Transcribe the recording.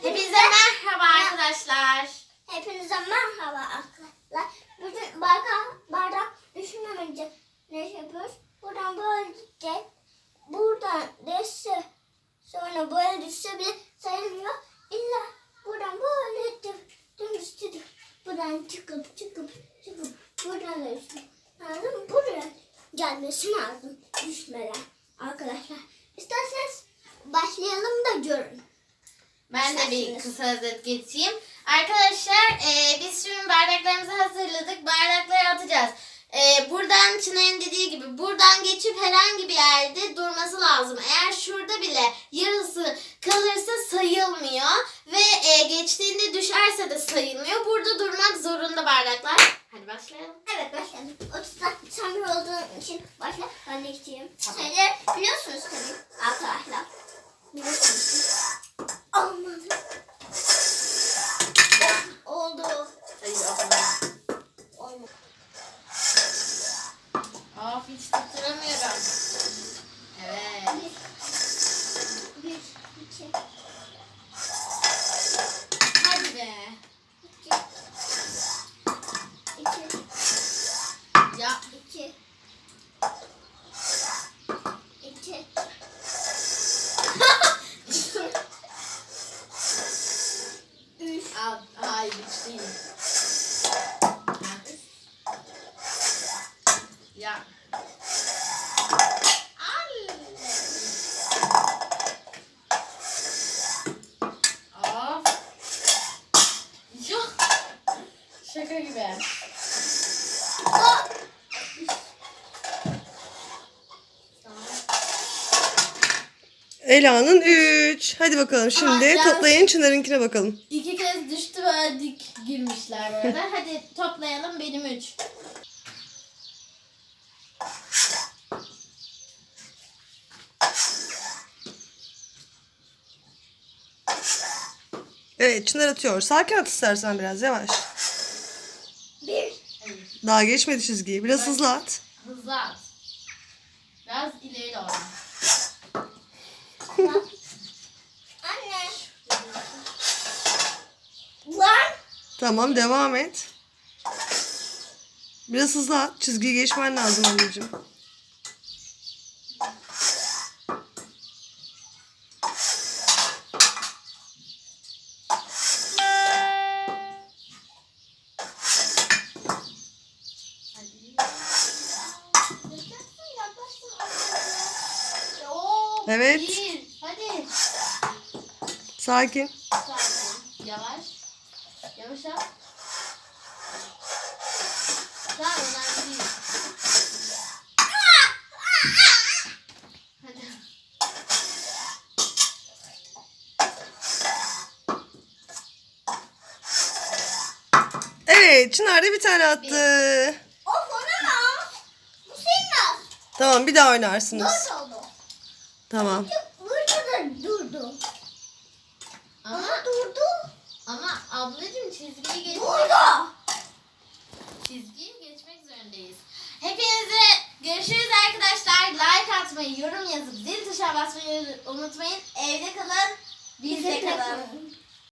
Hepinize merhaba arkadaşlar. Hepinize merhaba arkadaşlar. Bugün bardak, bardak düşünmemece ne yapıyoruz? Buradan böyle gidecek. Buradan düşse sonra böyle düşse bile sayılmıyor. İlla buradan böyle düm, dümdüz çıkıp buradan çıkıp çıkıp çıkıp buradan da düştüm. Lazım buraya gelmesi lazım düşmeden arkadaşlar. İsterseniz başlayalım da görün. Ben de bir kısa özet geçeyim. Arkadaşlar e, biz şimdi bardaklarımızı hazırladık. Bardakları atacağız. E, buradan Çınar'ın dediği gibi buradan geçip herhangi bir yerde durması lazım. Eğer şurada bile yarısı kalırsa sayılmıyor. Ve e, geçtiğinde düşerse de sayılmıyor. Burada durmak zorunda bardaklar. Hadi başlayalım. Evet başladım. 30 dakika samimi olduğum için başla. Ben de gideyim. Şeyleri biliyorsunuz tabii arkadaşlar. Biliyorsunuz. Olmadı. Oldu. Of hiç tutturamıyorum. Evet. Bir, bir, iki, Hadi be. iki, iki, Ya iki, iki. Üç. Al, hayır hiç değil. Ya. Al. Of. Ya. Şaka gibi. Ela'nın 3. Hadi bakalım şimdi ya- toplayın Çınar'ınkine bakalım. İki kez düştü böyle dik girmişler arada. Hadi toplayalım benim üç. Evet Çınar atıyor. Sakin at istersen biraz yavaş. Bir. Daha geçmedi çizgiyi. Biraz hızlı at. Hızlı at. Biraz ileri doğru. Anne. Lan. Tamam devam et. Biraz hızlı at. Çizgiyi geçmen lazım anneciğim. Evet. Bir. Hadi. Sakin. Sakin. Yavaş. Yavaş yap. Tamam önemli değil. Hadi. Evet Çınar da bir tane attı. Of olamaz. Bu senin az. Tamam bir daha oynarsınız. Dört oldu. Tamam. Burada da durdu. Ama, Ama durdu. ama ablacığım çizgiyi geç. Burada. Çizgiyi geçmek zorundayız. Hepinize görüşürüz arkadaşlar. Like atmayı, yorum yazıp zil tuşuna basmayı unutmayın. Evde kalın, bizde kalın.